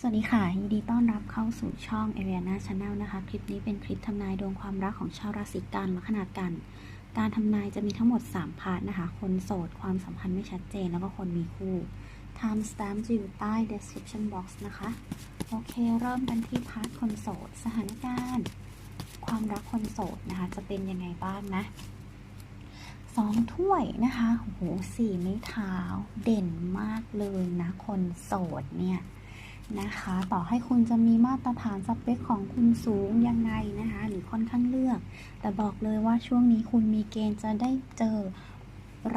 สวัสดีค่ะ ยินดีต้อนรับเข้าสู่ช่อง a r i a n a Channel นะคะ คลิปนี้เป็นคลิปทำนายดวงความรักของชาวราศีกันลัคนากัน การทำนายจะมีทั้งหมด 3 พาร์ทนะคะ คนโสด ความสัมพันธ์ไม่ชัดเจน แล้วก็คนมีคู่ Time stamp จะอยู่ใต้ description box นะคะ โอเค เริ่มกันที่พาร์ทคนโสด สถานการณ์ ความรักคนโสดนะคะ จะเป็นยังไงบ้างนะสองถ้วยนะคะโอ้โหสี่ไม้เท้า เด่นมากเลยนะ คนโสดเนี่ย นะคะ ต่อให้คุณจะมีมาตรฐานสเปคของคุณสูงยังไงนะคะ หรือค่อนข้างเลือก แต่บอกเลยว่าช่วงนี้คุณมีเกณฑ์จะได้เจอ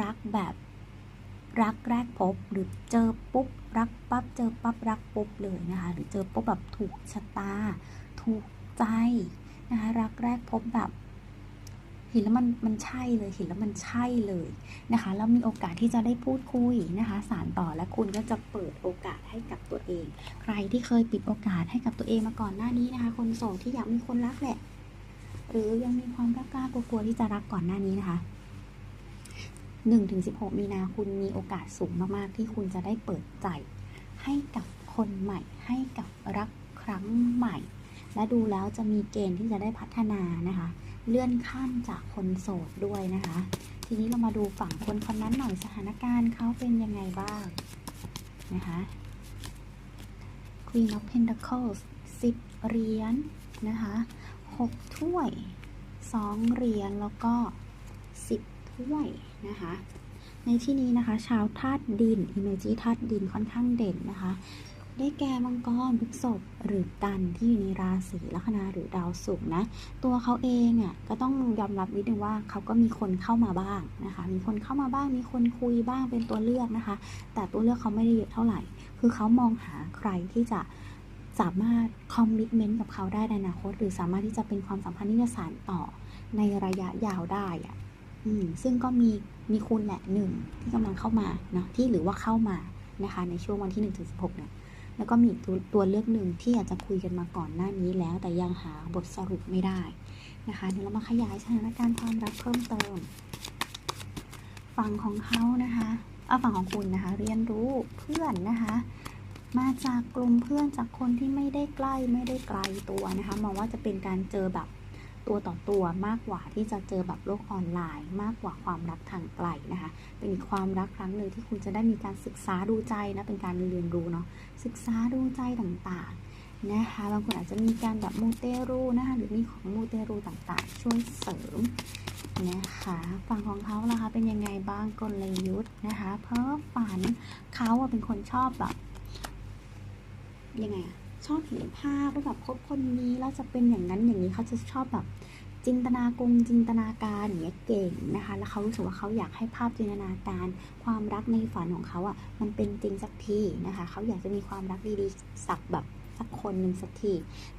รักแบบรักแรกพบหรือเจอปุ๊บรักปั๊บเจอปั๊บรักปุ๊บเลยนะคะ หรือเจอปุ๊บแบบถูกชะตา ถูกใจนะคะ รักแรกพบแบบ เห็นแล้วมันมันใช่เลยเห็นแล้วมันใช่เลยนะคะแล้วมีโอกาสที่จะได้พูดคุยนะคะสารต่อและคุณก็จะเปิดโอกาสให้กับตัวเอง ใครที่เคยปิดโอกาสให้กับตัวเองมาก่อนหน้านี้นะคะ คนโสดที่อยากมีคนรักแหละ หรือยังมีความกล้ากลัวๆที่จะรักก่อนหน้านี้นะคะ1ถึง16 มีนาคุณมีโอกาสสูงมากๆ ที่คุณจะได้เปิดใจ ให้กับคนใหม่ ให้กับรักครั้งใหม่ และดูแล้วจะมีเกณฑ์ที่จะได้พัฒนานะคะ เลื่อนขั้นจากคนโสดด้วยนะคะ ทีนี้เรามาดูฝั่งคนคนนั้นหน่อยสถานการณ์เขาเป็นยังไงบ้างนะคะ Queen of Pentacles 10เหรียญนะคะ6ถ้วย 2เหรียญแล้วก็ 10ถ้วยนะคะ ในที่นี้นะคะ ชาวธาตุดิน Energy ธาตุดินค่อนข้างเด่นนะคะ ได้แก่มังกรพฤษภหรือกันที่อยู่ในราศีลัคนาหรือดาวศุกร์นะ ตัวเขาเองอะก็ต้องยอมรับนิดนึงว่าเขาก็มีคนเข้ามาบ้างนะคะ มีคนเข้ามาบ้าง มีคนคุยบ้างเป็นตัวเลือกนะคะ แต่ตัวเลือกเขาไม่ได้เยอะเท่าไหร่ คือเขามองหาใครที่จะสามารถคอมมิชเมนต์กับเขาได้ในอนาคต หรือสามารถที่จะเป็นความสัมพันธ์ที่จะสานต่อในระยะยาวได้อะอืมซึ่งก็มีมีคุณแหละหนึ่งที่กำลังเข้ามาเนาะที่หรือว่าเข้ามานะคะ ในช่วงวันที่1ถึง16เนี่ย แล้วก็มีตัวตัวเลือกหนึ่งที่อาจจะคุยกันมาก่อนหน้านี้แล้ว แต่ยังหาบทสรุปไม่ได้นะคะเดี๋ยวเรามาขยายสถานการณ์ความรักเพิ่มเติม ฝั่งของเขานะคะเอาฝั่งของคุณนะคะ เรียนรู้เพื่อนนะคะมาจากกลุ่มเพื่อนจากคนที่ไม่ได้ใกล้ไม่ได้ไกลตัวนะคะมองว่าจะเป็นการเจอแบบ ตัวต่อตัวมากกว่าที่จะเจอแบบโลกออนไลน์ มากกว่าความรักทางไกลนะคะ เป็นอีกความรักครั้งหนึ่งที่คุณจะได้มีการศึกษาดูใจนะเป็นการเรียนรู้เนาะศึกษาดูใจต่างๆนะคะบางคนอาจจะมีการแบบมูเตรูนะคะหรือมีของมูเตรูต่างๆ ช่วยเสริมนะคะฝั่งของเขาล่ะคะเป็นยังไงบ้างกลยุทธ์นะคะ เพ้อฝันเขาเป็นคนชอบแบบยังไงอะ ชอบเห็นภาพว่าแบบคบคนนี้แล้วจะเป็นอย่างนั้นอย่างนี้เขาจะชอบแบบจินตนากงจินตนาการอย่างเงี้ยเก่งนะคะ แล้วเขารู้สึกว่าเขาอยากให้ภาพจินตนาการ ความรักในฝันของเขาอะมันเป็นจริงสักทีนะคะเขาอยากจะมีความรักดีๆสักแบบสักคนหนึ่งสักที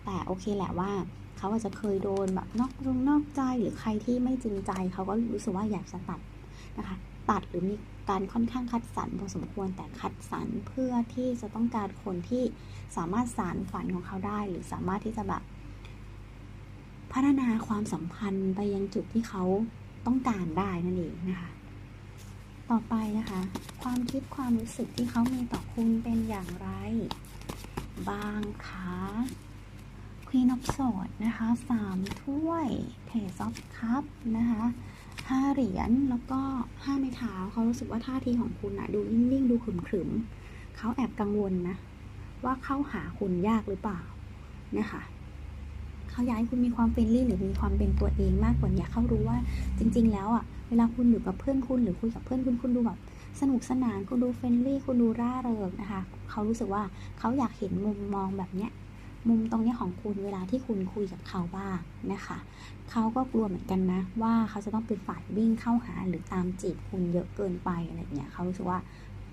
แต่โอเคแหละว่าเขาอาจจะเคยโดนแบบนอกรงนอกใจหรือใครที่ไม่จริงใจเขาก็รู้สึกว่าอยากจะตัดนะคะ ตัดหรือมี การค่อนข้างคัดสรรพอสมควรแต่คัดสรรเพื่อที่จะต้องการคนที่สามารถสารฝันของเขาได้ หรือสามารถที่จะแบบพัฒนาความสัมพันธ์ไปยังจุดที่เขาต้องการได้นั่นเองนะคะ ต่อไปนะคะ ความคิดความรู้สึกที่เขามีต่อคุณเป็นอย่างไร บางคะ Queen of Swords นะคะสามถ้วย Page of Cup นะคะ ห้าเหรียญแล้วก็ห้าไม้เท้าเขารู้สึกว่าท่าทีของคุณอะดูนิ่งๆ ดูขรึมๆเขาแอบกังวลนะ ว่าเข้าหาคุณยากหรือเปล่านะคะเขาอยากให้คุณมีความเฟรนลี่หรือมีความเป็นตัวเองมากกว่านี้เขารู้ว่าจริง ๆ แล้วอะเวลาคุณอยู่กับเพื่อนคุณหรือคุยกับเพื่อนคุณคุณดูแบบสนุกสนานคุณดูเฟรนลี่คุณดูร่าเริงนะคะเขารู้สึกว่าเขาอยากเห็นมุมมองแบบเนี้ย มุมตรงนี้ของคุณเวลาที่คุณคุยกับเขาบ้างนะคะเขาก็กลัวเหมือนกันนะ ว่าเขาจะต้องเป็นฝ่ายวิ่งเข้าหาหรือตามจีบคุณเยอะเกินไปอะไรเงี้ยเขารู้สึกว่า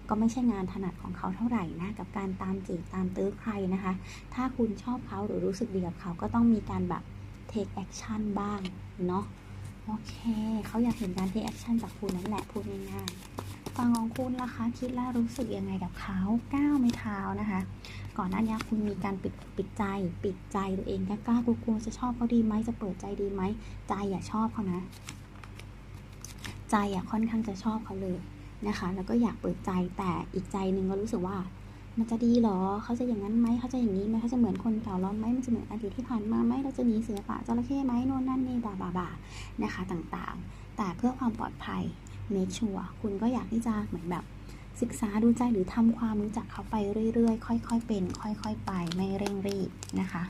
ก็ไม่ใช่งานถนัดของเขาเท่าไหร่นะกับการตามจีบตามตื้อใครนะคะ ถ้าคุณชอบเขาหรือรู้สึกดีกับเขาก็ต้องมีการแบบ take action บ้างเนาะโอเคเขาอยากเห็นการ take action จากคุณนั่นแหละพูดง่ายๆฟังของคุณล่ะคะคิดและรู้สึกยังไงกับเขาก้าวไม่เท้านะคะ ก่อนหน้านี้คุณมีการปิดปิดใจ ปิดใจตัวเองกล้ากลัวกลัวจะชอบเขาดีไหมจะเปิดใจดีไหมใจอย่าชอบเขานะ ใจอะค่อนข้างจะชอบเขาเลยนะคะ แล้วก็อยากเปิดใจแต่อีกใจหนึ่งก็รู้สึกว่า มันจะดีหรอเขาจะอย่างนั้นไหมเขาจะอย่างนี้ไหมเขาจะเหมือนคนเก่าเราไหมมันจะเหมือนอดีตที่ผ่านมาไหมเราจะหนีเสือป่าจระเข้ไหมโน่นนั่นนี่บาบาบานะคะ ต่างๆ แต่เพื่อความปลอดภัย make sure คุณก็อยากที่จะเหมือนแบบ ศึกษาดูใจหรือทำความรู้จักเขาไปเรื่อยๆ ค่อยๆ เป็น ค่อยๆ ไปไม่เร่งรีบนะคะ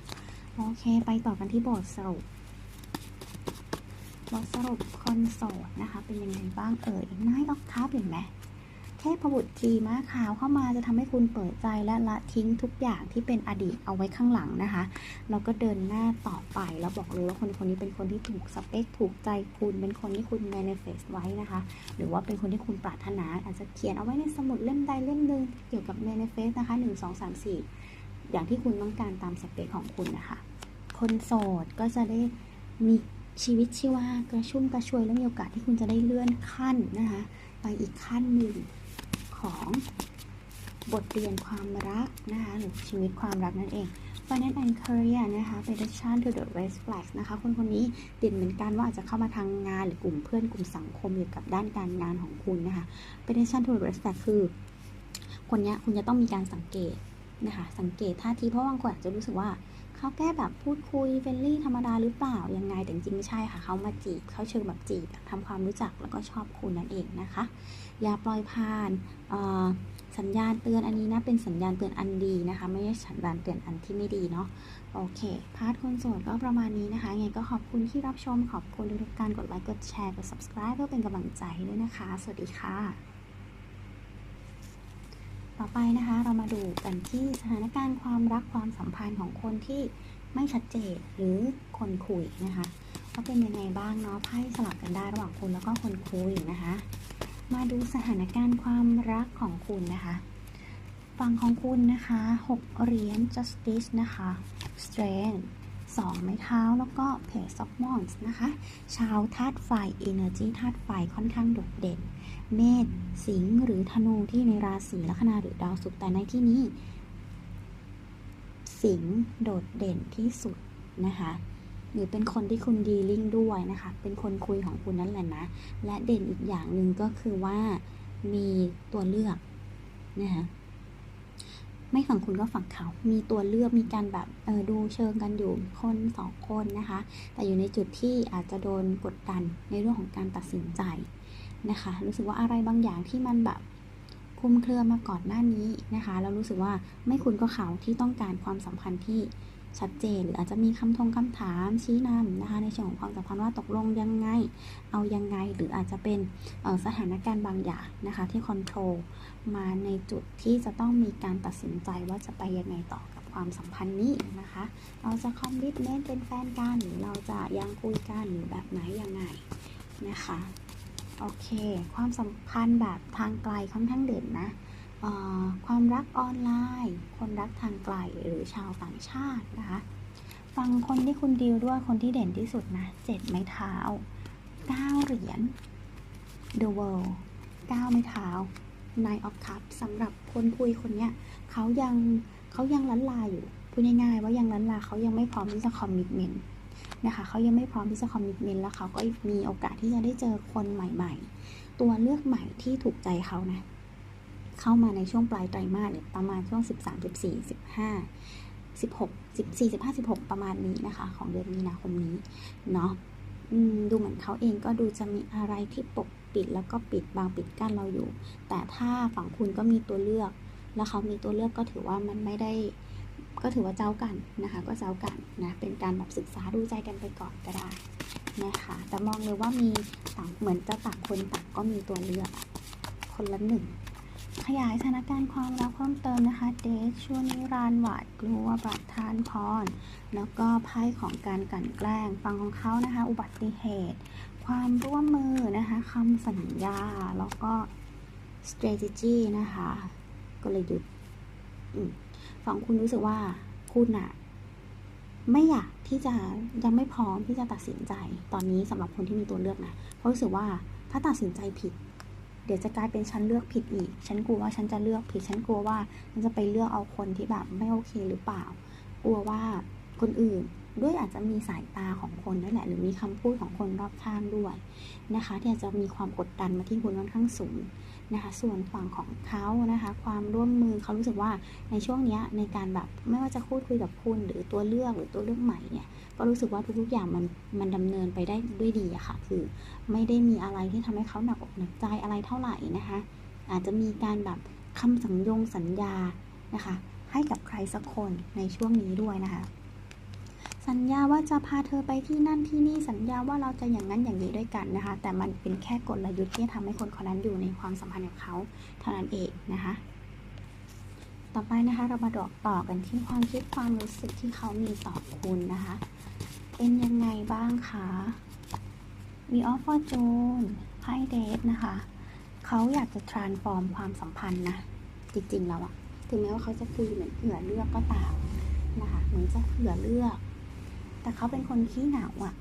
โอเค ไปต่อกันที่บทสรุปบทสรุปคนโสดนะคะ เป็นยังไงบ้างเอ่ยนายออกทับเห็นไหม เทพบุตคีม้าขาวเข้ามาจะทำให้คุณเปิดใจและละทิ้งทุกอย่างที่เป็นอดีตเอาไว้ข้างหลังนะคะ แล้วก็เดินหน้าต่อไปแล้วบอกเลยว่าคนคนนี้เป็นคนที่ถูกสเปคถูกใจคุณเป็นคนที่คุณ manifest ไว้นะคะ หรือว่าเป็นคนที่คุณปรารถนา อาจจะเขียนเอาไว้ในสมุดเล่มใดเล่มหนึ่งเกี่ยวกับ manifest นะคะ1 2 3 4อย่างที่คุณต้องการตามสเปคของคุณนะคะ คนโสดก็จะได้มีชีวิตชีวากระชุ่มกระชวยและมีโอกาสที่คุณจะได้เลื่อนขั้นนะคะ ไปอีกขั้นหนึ่ง ของบทเรียนความรักนะคะหรือชีวิตความรักนั่นเอง Finance and Career นะคะ Prediction to the Red Flags นะคะ คนคนนี้เด่นเหมือนกันว่าอาจจะเข้ามาทางงานหรือกลุ่มเพื่อนกลุ่มสังคมเกี่ยวกับด้านการงานของคุณนะคะ Prediction to the Red Flags คือ คนนี้คุณจะต้องมีการสังเกตนะคะ สังเกตท่าทีเพราะบางคนอาจจะรู้สึกว่า เขาแค่แบบพูดคุยเฟรนลี่ธรรมดาหรือเปล่ายังไงแต่จริงๆไม่ใช่ค่ะเขามาจีบเขาเชิงแบบจีบทำความรู้จักแล้วก็ชอบคุณนั่นเองนะคะ อย่าปล่อยผ่านสัญญาณเตือนอันนี้นะเป็นสัญญาณเตือนอันดีนะคะ ไม่ใช่สัญญาณเตือนอันที่ไม่ดีเนาะโอเคพาร์ทคนโสดก็ประมาณนี้นะคะไงก็ขอบคุณที่รับชมขอบคุณทุกการกดไลค์กดแชร์กด subscribe เพื่อเป็นกำลังใจด้วยนะคะ สวัสดีค่ะ ต่อไปนะคะเรามาดูกันที่สถานการณ์ความรักความสัมพันธ์ของคนที่ไม่ชัดเจนหรือคนคุยนะคะว่าเป็นยังไงบ้างเนาะไพ่สลับกันได้ระหว่างคุณแล้วก็คนคุยนะคะ มาดูสถานการณ์ความรักของคุณนะคะฝั่งของคุณนะคะ 6 เหรียญ justice นะคะ strength 2ไม้เท้าแล้วก็ page of wands นะคะ ชาวธาตุไฟ energy ธาตุไฟค่อนข้างโดดเด่น เมษสิงห์หรือธนูที่ในราศีลัคนาหรือดาวศุกร์แต่ในที่นี้ สิงห์โดดเด่นที่สุดนะคะหรือเป็นคนที่คุณดีลิงด้วยนะคะ เป็นคนคุยของคุณนั่นแหละนะ และเด่นอีกอย่างหนึ่งก็คือว่ามีตัวเลือกนะคะ ไม่ฝั่งคุณก็ฝั่งเขา มีตัวเลือกมีการแบบเออดูเชิงกันอยู่คนสองคนนะคะ แต่อยู่ในจุดที่อาจจะโดนกดดันในเรื่องของการตัดสินใจนะคะ รู้สึกว่าอะไรบางอย่างที่มันแบบคุมเครือมาก่อนหน้านี้นะคะ แล้วรู้สึกว่าไม่คุณก็เขาที่ต้องการความสัมพันธ์ที่ ชัดเจนหรืออาจจะมีคำทงคำถามชี้นำนะคะในเชิงของความสัมพันธ์ว่าตกลงยังไง เอายังไง หรืออาจจะเป็นสถานการณ์บางอย่างนะคะที่คอนโทรลมาในจุดที่จะต้องมีการตัดสินใจว่าจะไปยังไงต่อกับความสัมพันธ์นี้นะคะ เราจะคอมมิชเมนต์เป็นแฟนกันหรือเราจะยังคุยกันหรือแบบไหนยังไงนะคะ โอเค ความสัมพันธ์แบบทางไกลค่อนข้างเด่นนะ ความรักออนไลน์ คนรักทางไกลหรือชาวต่างชาตินะคะ ฟังคนที่คุณดีลด้วยคนที่เด่นที่สุดนะเจ็ดไม้เท้าเก้าเหรียญ The World เก้าไม้เท้า Nine of Cups สำหรับคนคุยคนเนี้ยเขายังเขายังลันลาอยู่พูดง่ายๆว่ายังลันลาเขายังไม่พร้อมที่จะคอมมิชเมนต์นะคะเขายังไม่พร้อมที่จะคอมมิชเมนต์แล้วเขาก็มีโอกาสที่จะได้เจอคนใหม่ ๆ ตัวเลือกใหม่ที่ถูกใจเขานะ เข้ามาในช่วงปลายไตรมาสประมาณช่วง 13 14 15 16 14 15 16 ประมาณนี้นะคะ ของเดือนมีนาคมนี้เนาะดูเหมือนเขาเองก็ดูจะมีอะไรที่ปกปิดแล้วก็ปิดบางปิดกั้นเราอยู่ แต่ถ้าฝั่งคุณก็มีตัวเลือก แล้วเขามีตัวเลือกก็ถือว่ามันไม่ได้ ก็ถือว่าเจ้ากันนะคะ ก็เจ้ากันนะเป็นการแบบศึกษาดูใจกันไปก่อนก็ได้นะคะแต่มองเลยว่ามีต่างเหมือนจะต่างคนต่างก็มีตัวเลือกคนละหนึ่ง ขยายสถานการณ์ความรักเพิ่มเติมนะคะ เดทช่วงนิรันต์หวาดกลัวประทานพร แล้วก็ไพ่ของการกลั่นแกล้ง ฟังของเขานะคะ อุบัติเหตุ ความร่วมมือนะคะคำสัญญา แล้วก็ strategy นะคะ กลยุทธ์ฝั่งคุณรู้สึกว่าคุณอะไม่อยากที่จะยังไม่พร้อมที่จะตัดสินใจ ตอนนี้สำหรับคนที่มีตัวเลือกนะเพราะรู้สึกว่าถ้าตัดสินใจผิด ดี๋ยวจะกลายเป็นฉันเลือกผิดอีก ฉันกลัวว่าฉันจะเลือกผิด ฉันกลัวว่าฉันจะไปเลือกเอาคนที่แบบไม่โอเคหรือเปล่า กลัวว่าคนอื่นด้วยอาจจะมีสายตาของคนนั่นแหละ หรือมีคำพูดของคนรอบข้างด้วยนะคะ ที่อาจจะมีความกดดันมาที่คุณค่อนข้างสูง นะคะส่วนฝั่งของเขานะคะ ความร่วมมือเขารู้สึกว่าในช่วงนี้ในการแบบไม่ว่าจะพูดคุยกับคุณหรือตัวเลือกหรือตัวเลือกใหม่เนี่ยก็รู้สึกว่าทุกๆอย่างมันมันดำเนินไปได้ด้วยดีอะค่ะ คือไม่ได้มีอะไรที่ทำให้เขาหนักอกหนักใจอะไรเท่าไหร่นะคะ อาจจะมีการแบบคำสัญญงสัญญานะคะ ให้กับใครสักคนในช่วงนี้ด้วยนะคะ สัญญาว่าจะพาเธอไปที่นั่นที่นี่สัญญาว่าเราจะอย่างนั้นอย่างนี้ด้วยกันนะคะ แต่มันเป็นแค่กลยุทธ์ที่ทำให้คนคนนั้นอยู่ในความสัมพันธ์กับเขาเท่านั้นเองนะคะ ต่อไปนะคะเรามาดอกต่อกันที่ความคิดความรู้สึกที่เขามีต่อคุณนะคะ เป็นยังไงบ้างคะ v ีออฟฟอร์จูนไพ่เดทนะคะเขาอยากจะ transform ความสัมพันธ์นะ จริงๆแล้วอะถึงแม้ว่าเขาจะคุยเหมือนเผื่อเลือกก็ตามนะคะเหมือนจะเผื่อเลือก แต่เขาเป็นคนขี้เหงาอะ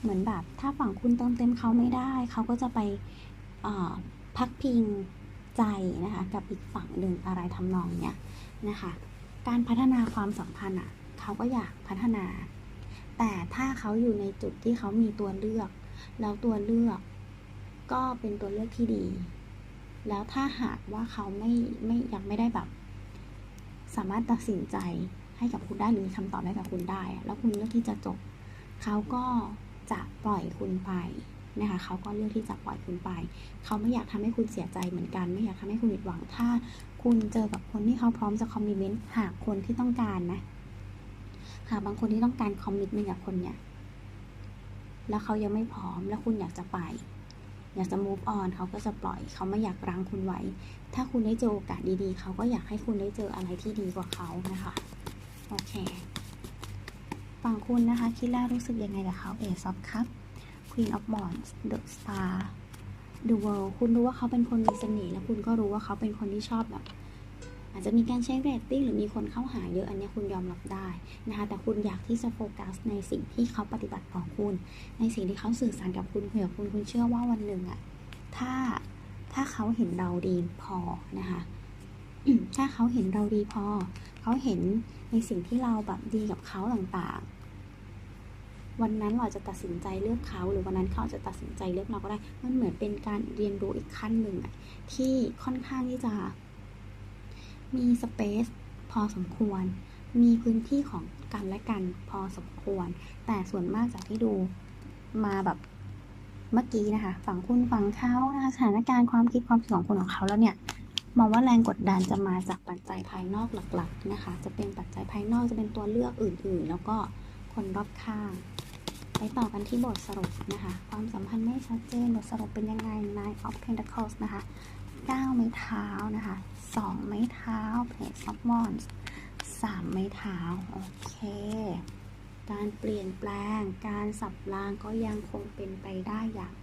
เหมือนแบบถ้าฝั่งคุณเติมเต็มเขาไม่ได้ เขาก็จะไปพักพิงใจนะคะกับอีกฝั่งหนึ่งอะไรทำนองเนี้ยนะคะ การพัฒนาความสัมพันธ์อะเขาก็อยากพัฒนา แต่ถ้าเขาอยู่ในจุดที่เขามีตัวเลือก แล้วตัวเลือกก็เป็นตัวเลือกที่ดี แล้วถ้าหากว่าเขาไม่ไม่ยังไม่ได้แบบ สามารถตัดสินใจ ให้กับคุณได้หรือมีคำตอบให้กับคุณได้ แล้วคุณเลือกที่จะจบ เขาก็จะปล่อยคุณไปนะคะเขาก็เลือกที่จะปล่อยคุณไป เขาไม่อยากทำให้คุณเสียใจเหมือนกัน ไม่อยากทำให้คุณผิดหวัง ถ้าคุณเจอกับคนที่เขาพร้อมจะคอมมิเมนต์หากคนที่ต้องการนะ หากบางคนที่ต้องการคอมมิตเมนต์กับคนเนี่ย แล้วเขายังไม่พร้อม แล้วคุณอยากจะไป อยากจะ move on เขาก็จะปล่อย เขาไม่อยากรั้งคุณไว้ ถ้าคุณได้เจอโอกาสดีๆ เขาก็อยากให้คุณได้เจออะไรที่ดีกว่าเขานะคะ โอเค ฝั่งคุณนะคะ คิดแล้วรู้สึกยังไงกับเขา Ace of Cups Queen of Wands The Star The World คุณรู้ว่าเขาเป็นคนมีเสน่ห์และคุณก็รู้ว่าเขาเป็นคนที่ชอบแบบอาจจะมีการเช็คเรตติ้งหรือมีคนเข้าหาเยอะอันนี้คุณยอมรับได้นะคะ แต่คุณอยากที่จะโฟกัสในสิ่งที่เขาปฏิบัติต่อคุณ ในสิ่งที่เขาสื่อสารกับคุณคุยกับคุณคุณเชื่อว่าวันหนึ่งอะถ้าถ้าเขาเห็นเราดีพอนะคะ ถ้าเขาเห็นเราดีพอ เขาเห็นในสิ่งที่เราแบบดีกับเขาต่างๆ วันนั้นเราจะตัดสินใจเลือกเขา หรือวันนั้นเขาจะตัดสินใจเลือกเราก็ได้ มันเหมือนเป็นการเรียนรู้อีกขั้นหนึ่งอะที่ค่อนข้างที่จะ มีสเปซพอสมควร มีพื้นที่ของกันและกันพอสมควร แต่ส่วนมากจากที่ดูมาแบบเมื่อกี้นะคะ ฝั่งคุณฝั่งเขานะคะสถานการณ์ความคิดความคิดของคุณของเขาแล้วเนี่ย มองว่าแรงกดดันจะมาจากปัจจัยภายนอกหลักๆนะคะ จะเป็นปัจจัยภายนอกจะเป็นตัวเลือกอื่นๆ แล้วก็คนรอบข้าง ไปต่อกันที่บทสรุปนะคะ ความสัมพันธ์ไม่ชัดเจนบทสรุปเป็นยังไง Nine of Pentacles นะคะ9ไม้เท้านะคะ 2 ไม้เท้า Page of Wands 3 ไม้เท้า โอเค การเปลี่ยนแปลง การสับรางก็ยังคงเป็นไปได้อย่าง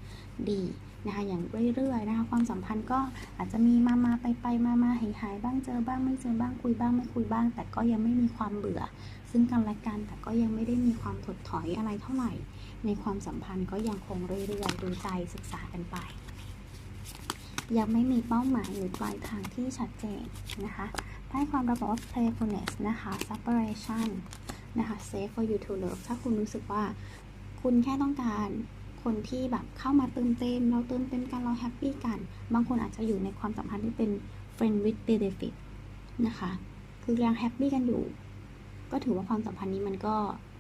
ดี นะคะอย่างเรื่อยๆนะคะความสัมพันธ์ก็อาจจะมีมามาไปไปมามาหายหายบ้างเจอบ้างไม่เจอบ้างคุยบ้างไม่คุยบ้าง แต่ก็ยังไม่มีความเบื่อ ซึ่งกันและกันแต่ก็ยังไม่ได้มีความถดถอยอะไรเท่าไหร่ ในความสัมพันธ์ก็ยังคงเรื่อยๆดูใจศึกษากันไป ยังไม่มีเป้าหมายหรือปลายทางที่ชัดเจนนะคะไพ่ความราบอกว่า playfulness นะคะ separation นะคะ safe for you to love ถ้าคุณรู้สึกว่าคุณแค่ต้องการ คนที่แบบเข้ามาเติมเต็ม เราเติมเต็มกันเราแฮปปี้กัน บางคนอาจจะอยู่ในความสัมพันธ์ที่เป็น friend with benefit นะคะ คือยังแฮปปี้กันอยู่ ก็ถือว่าความสัมพันธ์นี้มันก็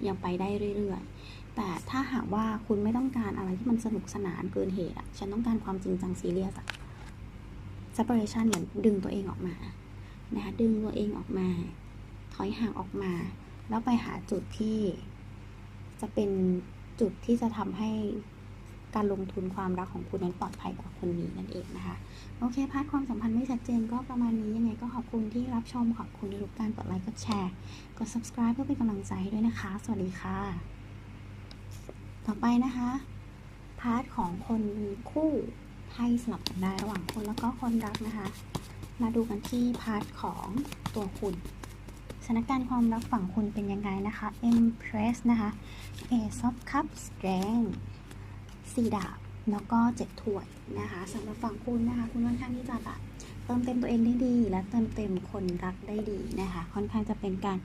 ยังไปได้เรื่อยๆ แต่ถ้าหากว่าคุณไม่ต้องการอะไรที่มันสนุกสนานเกินเหตุอะฉันต้องการความจริงจังซีเรียสอะ separation เหมือนดึงตัวเองออกมา นะคะ ดึงตัวเองออกมา ถอยห่างออกมา แล้วไปหาจุดที่จะเป็นจุดที่จะทำให้ การลงทุนความรักของคุณนั้นปลอดภัยกว่าคนนี้นั่นเองนะคะโอเคพาร์ทความสัมพันธ์ไม่ชัดเจนก็ประมาณนี้ยังไงก็ขอบคุณที่รับชมขอบคุณที่ทุกการกดไลค์กดแชร์กด subscribe เพื่อเป็นกำลังใจให้ด้วยนะคะ สวัสดีค่ะ ต่อไปนะคะพาร์ทของคนคู่ให้สลับกันได้ระหว่างคนแล้วก็คนรักนะคะ มาดูกันที่พาร์ทของตัวคุณสถานการณ์ความรักฝั่งคุณเป็นยังไงนะคะ Empress นะคะ Ace of Cups Strength สี่ดาบแล้วก็เจ็ดถ้วยนะคะสำหรับฝั่งคุณนะคะ คุณค่อนข้างที่จะแบบเติมเต็มตัวเองได้ดี และเติมเต็มคนรักได้ดีนะคะ ค่อนข้างจะเป็นการ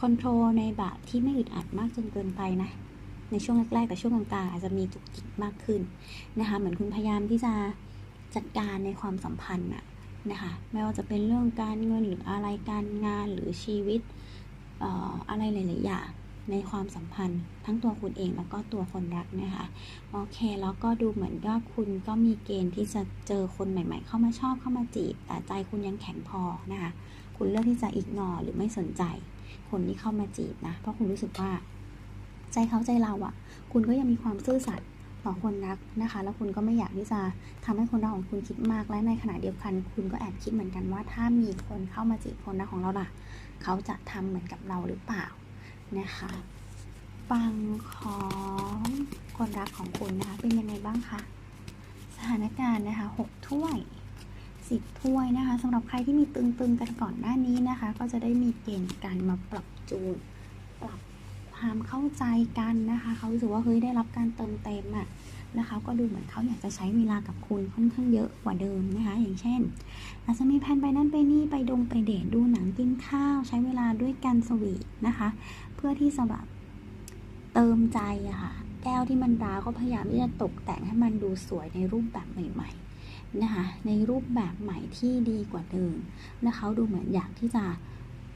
คอนโทรลในแบบที่ไม่อึดอัดมากจนเกินไปนะในช่วงแรกๆแต่ช่วงกลางๆอาจจะมีจุกจิกมากขึ้นนะคะ เหมือนคุณพยายามที่จะจัดการในความสัมพันธ์นะนะคะ ไม่ว่าจะเป็นเรื่องการเงินหรืออะไรการงานหรือชีวิตอออะไรหลายๆอย่าง ในความสัมพันธ์ ทั้งตัวคุณเองแล้วก็ตัวคนรักนะคะโอเคแล้วก็ดูเหมือนว่าคุณก็มีเกณฑ์ที่จะเจอคนใหม่ ๆ เข้ามาชอบเข้ามาจีบ แต่ใจคุณยังแข็งพอนะคะคุณเลือกที่จะอีกนอหรือไม่สนใจ คนที่เข้ามาจีบนะเพราะคุณรู้สึกว่า ใจเขาใจเราอะ่ะ คุณก็ยังมีความซื่อสัตย์ต่อคนรักนะคะ แล้วคุณก็ไม่อยากที่จะทำให้คนรักของคุณคิดมาก และในขณะเดียวกัน คุณก็แอบคิดเหมือนกันว่า ถ้ามีคนเข้ามาจีบคนรักของเราล่ะ เขาจะทำเหมือนกับเราหรือเปล่า นะคะฟังของคนรักของคุณนะคะเป็นยังไงบ้างคะสถานการณ์นะคะหกถ้วยสิบถ้วยนะคะสำหรับใครที่มีตึงๆกันก่อนหน้านี้นะคะ ก็จะได้มีเกณฑ์การมาปรับจูนปรับความเข้าใจกันนะคะ เขารู้สึกว่าเฮ้ยได้รับการเติมเต็มอะ นะคะก็ดูเหมือนเขาอยากจะใช้เวลากับคุณค่อนข้างเยอะกว่าเดิมนะคะ อย่างเช่น อาจจะมีแผนไปนั่นไปนี่ไปดงไปเดทดูหนังกินข้าว ใช้เวลาด้วยกันสวีทนะคะ เพื่อที่จะแบบเติมใจอะค่ะแก้วที่มันร้าวก็พยายามที่จะตกแต่งให้มันดูสวยในรูปแบบใหม่ๆนะคะในรูปแบบใหม่ที่ดีกว่าเดิมนะคะดูเหมือนอยากที่จะ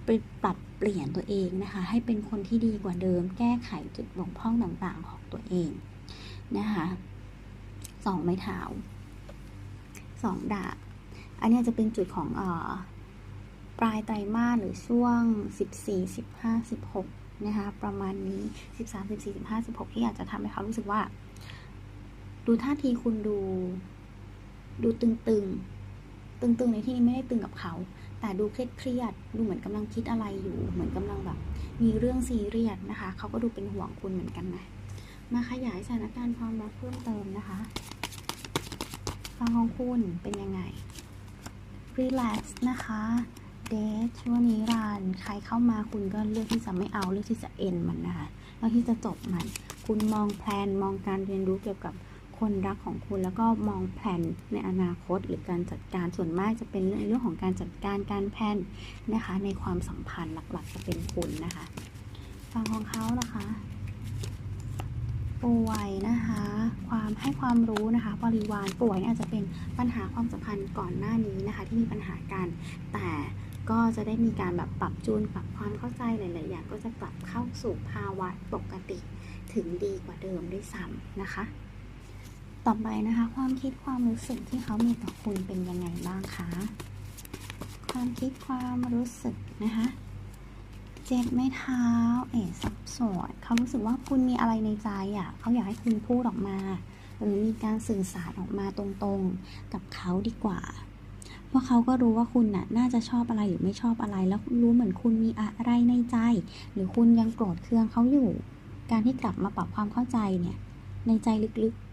ไปปรับเปลี่ยนตัวเองนะคะ ให้เป็นคนที่ดีกว่าเดิม แก้ไขจุดบกพร่องต่างๆของตัวเอง นะคะสองไม้เท้าสองดาบ อันนี้จะเป็นจุดของอปลายไตรมาสหรือช่วง 14 15 16 นะคะ ประมาณนี้ 13 14 15 16 ที่อาจจะทำให้เขารู้สึกว่า ดูท่าทีคุณดู ดูตึงๆ ตึงๆ ในที่นี้ไม่ได้ตึงกับเขา แต่ดูเครียดๆดูเหมือนกำลังคิดอะไรอยู่ เหมือนกำลังแบบ มีเรื่องซีเรียสนะคะ เขาก็ดูเป็นห่วงคุณเหมือนกันนะ มาขยายสถานการณ์ความรักเพิ่มเติมนะคะฟังของคุณเป็นยังไง relax นะคะเดทชั่วนิรันใครเข้ามาคุณก็เลือกที่จะไม่เอาเลือกที่จะเอ็นมันนะคะเลือกที่จะจบมัน คุณมองแพลนมองการเรียนรู้เกี่ยวกับคนรักของคุณแล้วก็มองแผนในอนาคตหรือการจัดการส่วนมากจะเป็นเรื่องของการจัดการการแพลนนะคะ ในความสัมพันธ์หลักๆจะเป็นคุณนะคะ ฟังของเขานะคะ ป่วยนะคะ ความให้ความรู้นะคะบริวารป่วยอาจจะเป็นปัญหาความสัมพันธ์ก่อนหน้านี้นะคะ ที่มีปัญหากัน แต่ก็จะได้มีการแบบปรับจูนปรับความเข้าใจหลาย ๆ อย่างก็จะกลับเข้าสู่ภาวะปกติถึงดีกว่าเดิมด้วยซ้ำนะคะ ต่อไปนะคะ ความคิดความรู้สึกที่เขามีต่อคุณเป็นยังไงบ้างคะ ความคิดความรู้สึกนะคะ เจ็บไม่เท้า เอะสับสนเขารู้สึกว่าคุณมีอะไรในใจอะเขาอยากให้คุณพูดออกมา หรือมีการสื่อสารออกมาตรงๆกับเขาดีกว่า เพราะเขาก็รู้ว่าคุณน่ะน่าจะชอบอะไรหรือไม่ชอบอะไร แล้วรู้เหมือนคุณมีอะไรในใจ หรือคุณยังโกรธเคืองเขาอยู่ การที่กลับมาปรับความเข้าใจเนี่ย ในใจลึกๆ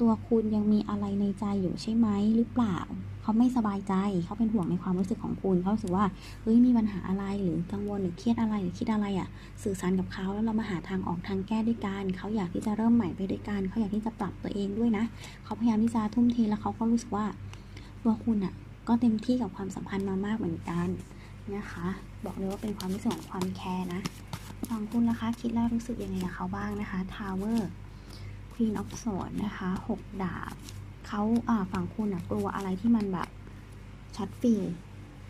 ตัวคุณยังมีอะไรในใจอยู่ใช่ไหมหรือเปล่า เขาไม่สบายใจเขาเป็นห่วงในความรู้สึกของคุณ เขารู้สึกว่าเฮ้ยมีปัญหาอะไรหรือกังวลหรือเครียดอะไรหรือคิดอะไรอะ่ะ สื่อสารกับเขาแล้วเรามาหาทางออกทางแก้ด้วยกันเขาอยากที่จะเริ่มใหม่ไปด้วยกันเขาอยากที่จะปรับตัวเองด้วยนะเขาพยายามที่จะทุ่มเทแล้วเขาก็รู้สึกว่า ตัวคุณอะ่ะ ก็เต็มที่กับความสัมพันธ์มามากเหมือนกันนะคะ บอกเลยว่าเป็นความรู้สึกของความแคร์นะฟังคุณนะคะคิดแล้วรู้สึกยังไงกับเขาบ้างนะคะทาวเวอร์ Tower Queen of Swords นะคะหกดาบเขาฝั่งคุณอะกลัวอะไรที่มันแบบช็อตฟิล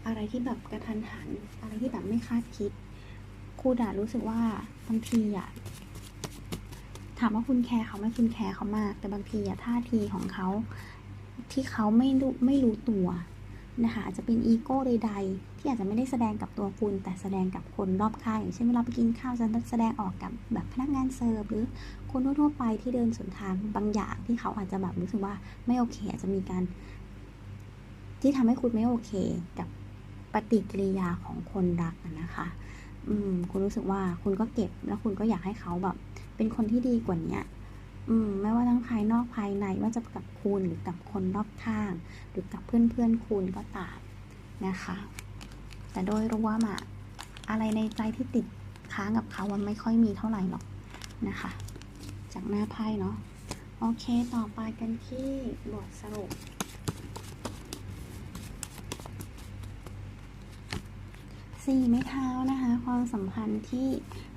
อะไรที่แบบกระทันหัน อะไรที่แบบไม่คาดคิด คุณอะรู้สึกว่าบางทีอะถามว่าคุณแคร์เขาไหม่คุณแคร์เขามาก แต่บางทีอะท่าทีของเขาที่เขาไม่รู้ไม่รู้ตัว นะคะอาจจะเป็นอีโก้ใดๆที่อาจจะไม่ได้แสดงกับตัวคุณ แต่แสดงกับคนรอบข้างอย่างเช่นเวลาไปกินข้าวจะแสดงออกกับแบบพนักงานเสิร์ฟหรือคนทั่วไปที่เดินสวนทางบางอย่างที่เขาอาจจะแบบรู้สึกว่าไม่โอเค อาจจะมีการ ที่ทำให้คุณไม่โอเค กับปฏิกิริยาของคนรักนะคะอืมคุณรู้สึกว่าคุณก็เก็บแล้วคุณก็อยากให้เขาแบบ เป็นคนที่ดีกว่านี้ อืมไม่ว่าทั้งภายนอกภายในว่าจะกับคุณหรือกับคนรอบข้าง หรือกับเพื่อนๆคุณก็ตามนะคะ แต่โดยรวมอะอะไรในใจที่ติดค้างกับเขามันไม่ค่อยมีเท่าไหร่หรอกนะคะ จากหน้าไพ่เนาะโอเคต่อไปกันที่บทสรุป สี่ไม้เท้านะคะ ความสัมพันธ์ที่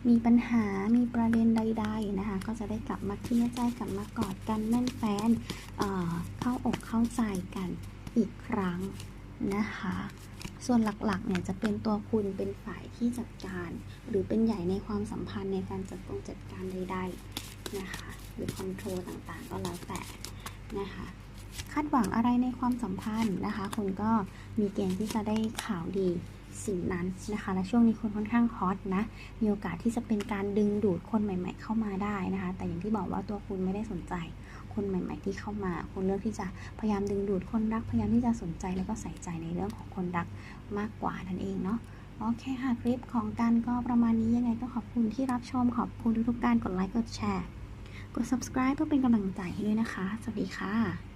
มีปัญหา มีประเด็นใด ๆนะคะ ก็จะได้กลับมาเคลียร์ใจกลับมากอดกันแน่นแฟนเอ่เข้าอกเข้าใจกันอีกครั้งนะคะ ส่วนหลักๆเนี่ยจะเป็นตัวคุณเป็นฝ่ายที่จัดการ หรือเป็นใหญ่ในความสัมพันธ์ในการจัดตรงจัดการใดๆนะคะ หรือคอนโทรลต่างๆ ก็แล้วแต่นะคะคาดหวังอะไรในความสัมพันธ์นะคะ คุณก็มีเกณฑ์ที่จะได้ข่าวดี สิ่งนั้นนะคะ และช่วงนี้คุณค่อนข้างฮอตนะ มีโอกาสที่จะเป็นการดึงดูดคนใหม่ ๆ เข้ามาได้นะคะ แต่อย่างที่บอกว่าตัวคุณไม่ได้สนใจคนใหม่ ๆ ที่เข้ามา คุณเลือกที่จะพยายามดึงดูดคนรัก พยายามที่จะสนใจแล้วก็ใส่ใจในเรื่องของคนรักมากกว่านั่นเองเนาะโอเคค่ะคลิปของกันก็ประมาณนี้ยังไงก็ขอบคุณที่รับชมขอบคุณทุกๆการกดไลค์กดแชร์ กด subscribe เพื่อเป็นกำลังใจให้ด้วยนะคะ สวัสดีค่ะ